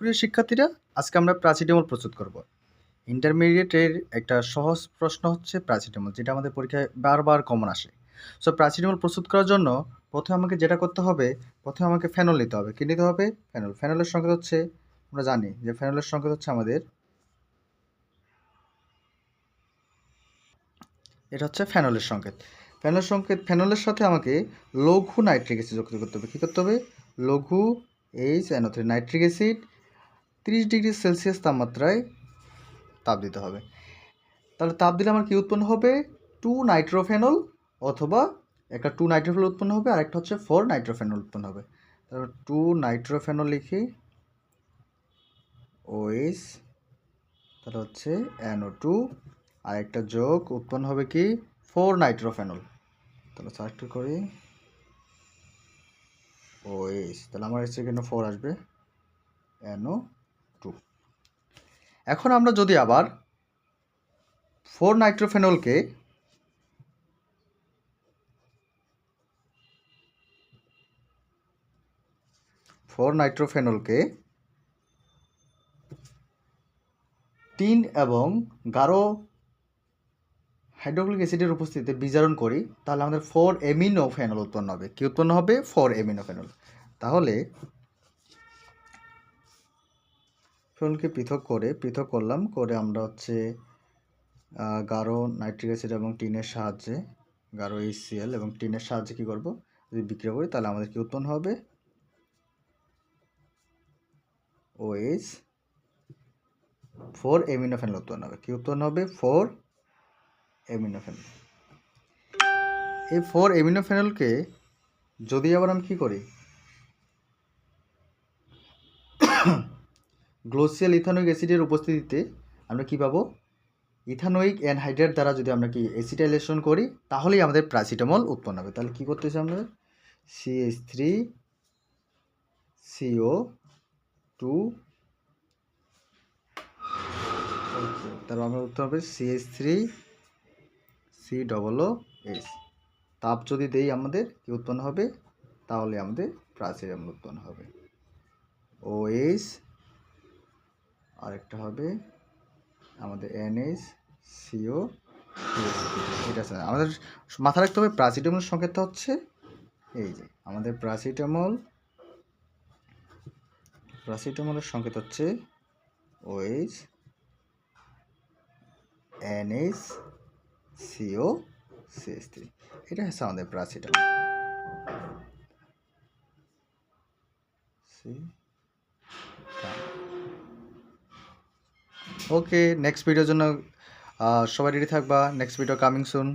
প্রিয় শিক্ষার্থীরা, আজকে আমরা প্রাচীডেমল প্রস্তুত করব। ইন্টারমিডিয়েটের একটা সহজ প্রশ্ন হচ্ছে প্রাচীডেমল যেটা আমাদের পরীক্ষায় বারবার কমন আসে। সো প্রাচীডেমল প্রস্তুত করার জন্য প্রথমে আমাকে যেটা করতে হবে, প্রথমে আমাকে ফেনল নিতে হবে। কী নিতে হবে? ফেনল ফেনলের সংকেত হচ্ছে, আমরা জানি যে ফেনলের সংকেত হচ্ছে আমাদের, এটা হচ্ছে ফেনলের সংকেত। ফেনলের সংকেত ফেনলের সাথে আমাকে লঘু নাইট্রিক অ্যাসিড যুক্ত করতে হবে। কী করতে হবে? লঘু এইচ এনও নাইট্রিক অ্যাসিড তিরিশ ডিগ্রি সেলসিয়াস তাপমাত্রায় তাপ দিতে হবে। তাহলে তাপ দিলে আমার কি উৎপন্ন হবে? টু নাইট্রোফেনল অথবা একটা টু নাইট্রোফেনল উৎপন্ন হবে আর একটা হচ্ছে ফোর নাইট্রোফেনল উৎপন্ন হবে। তারপর টু নাইট্রোফেনল লিখি। ওএস তাহলে হচ্ছে এনও টু আর একটা যোগ উৎপন্ন হবে কি? ফোর নাইট্রোফেনল তাহলে সার্চ করি। ওএস তাহলে আমার এসে এখানে ফোর আসবে। এনও টু এখন আমরা যদি আবার ফোর নাইট্রোফেনলকে ফোর নাইট্রোফেনলকে তিন এবং গাঢ় হাইড্রোক্লিক অ্যাসিডের উপস্থিতিতে বিজারণ করি, তাহলে আমাদের ফোর এমিনো ফেনল উৎপন্ন হবে। কি উৎপন্ন হবে? ফোর এমিনো ফেনল তাহলে ফেনলকে পৃথক করে, পৃথক করলাম, করে আমরা হচ্ছে গাঢ় নাইট্রিক অ্যাসিড এবং টিনের সাহায্যে গাঢ় এইচসিএল এবং টিনের সাহায্যে কী করব? যদি বিক্রিয়া করি, তাহলে আমাদের কি উৎপন্ন হবে? ওএইচ ফোর এমিনোফেনল উৎপন্ন হবে। কি উৎপন্ন হবে? ফোর এমিনোফেনল এই ফোর এমিনোফেনলকে যদি আবার আমি কী করি? গ্লোসিয়াল ইথানোইক অ্যাসিডের উপস্থিতিতে আমরা কি পাবো? ইথানোইক অ্যানহাইড্রেট দ্বারা যদি আমরা কি অ্যাসিটাইলেশন করি, তাহলেই আমাদের প্রাসিটামল উৎপন্ন হবে। তাহলে কী করতেছি আমরা? সিএইচ থ্রি সিও টু তারপর আমরা উঠতে হবে CH three C double O H তাপ যদি দেই আমাদের, কি উৎপন্ন হবে? তাহলে আমাদের প্রাচীরাম উৎপন্ন হবে। ও এইচ আরেকটা হবে আমাদের এনএইচ সিও এটা আছে আমাদের মাথায় রাখতে হবে প্রাসিটামল সংকেতটা হচ্ছে এই যে, আমাদের প্রাসিটামল, প্রাসিটামলের সংকেত হচ্ছে OH NH CO CS three. এটা হচ্ছে আমাদের প্রাসিটামল। সি ওকে নেক্সট ভিডিওর জন্য সবাই রেডি থাকবা নেক্সট ভিডিও কামিং সুন